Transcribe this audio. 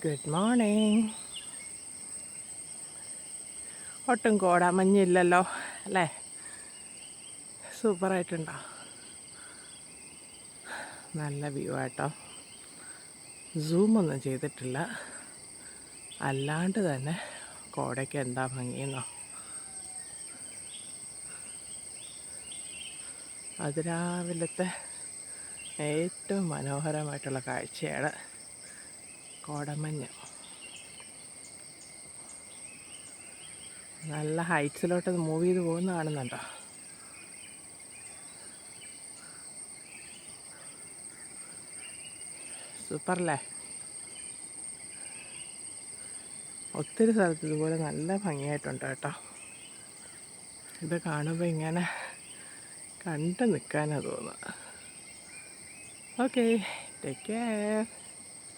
Good morning ഒട്ടും കോട മഞ്ഞില്ലല്ലോ അല്ലേ? സൂപ്പറായിട്ടുണ്ടോ? നല്ല വ്യൂ ആട്ടോ. സൂമൊന്നും ചെയ്തിട്ടില്ല. അല്ലാണ്ട് തന്നെ കോടയ്ക്ക് എന്താ ഭംഗിയെന്നോ. അതിരാവിലത്തെ ഏറ്റവും മനോഹരമായിട്ടുള്ള കാഴ്ചയാണ്. കോടമഞ്ഞ്. നല്ല ഹൈറ്റ്സിലോട്ട് മൂവ് ചെയ്ത് പോകുന്ന കാണുന്നുണ്ടോ സൂപ്പറല്ലേ? ഒത്തിരി സ്ഥലത്ത് ഇതുപോലെ നല്ല ഭംഗിയായിട്ടുണ്ട് കേട്ടോ. ഇത് കാണുമ്പോൾ ഇങ്ങനെ കണ്ടു നിൽക്കാനാണ് തോന്നുന്നത്. Okay take care